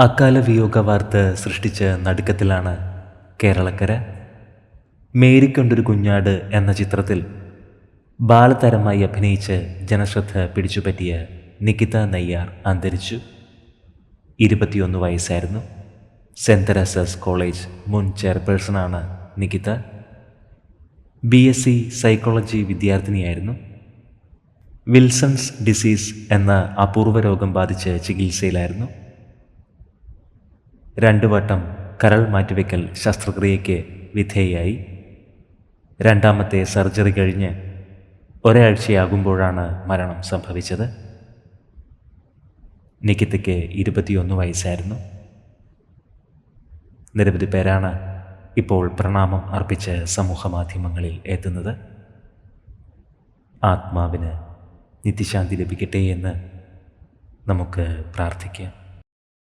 അക്കാല വിയോഗ വാർത്ത സൃഷ്ടിച്ച നടുക്കത്തിലാണ് കേരളക്കര. മേരിക്കൊണ്ടൊരു കുഞ്ഞാട് എന്ന ചിത്രത്തിൽ ബാലതരമായി അഭിനയിച്ച് ജനശ്രദ്ധ പിടിച്ചുപറ്റിയ നികിത നയ്യാർ അന്തരിച്ചു. ഇരുപത്തിയൊന്ന് വയസ്സായിരുന്നു. സെന്റ് തെരേസസ് കോളേജ് മുൻ ചെയർപേഴ്സണാണ് Nikita. B S C psychology വിദ്യാർത്ഥിനിയായിരുന്നു. Wilson's disease എന്ന അപൂർവ രോഗം ബാധിച്ച് ചികിത്സയിലായിരുന്നു. രണ്ടു വട്ടം കരൾ മാറ്റിവെക്കൽ ശസ്ത്രക്രിയയ്ക്ക് വിധേയായി രണ്ടാമത്തെ സർജറി കഴിഞ്ഞ് ഒരാഴ്ചയാകുമ്പോഴാണ് മരണം സംഭവിച്ചത്. നികിതയ്ക്ക് ഇരുപത്തിയൊന്ന് വയസ്സായിരുന്നു. നിരവധി പേരാണ് ഇപ്പോൾ പ്രണാമം അർപ്പിച്ച് സമൂഹമാധ്യമങ്ങളിൽ എത്തുന്നത്. ആത്മാവിന് നിത്യശാന്തി ലഭിക്കട്ടെ എന്ന് നമുക്ക് പ്രാർത്ഥിക്കാം.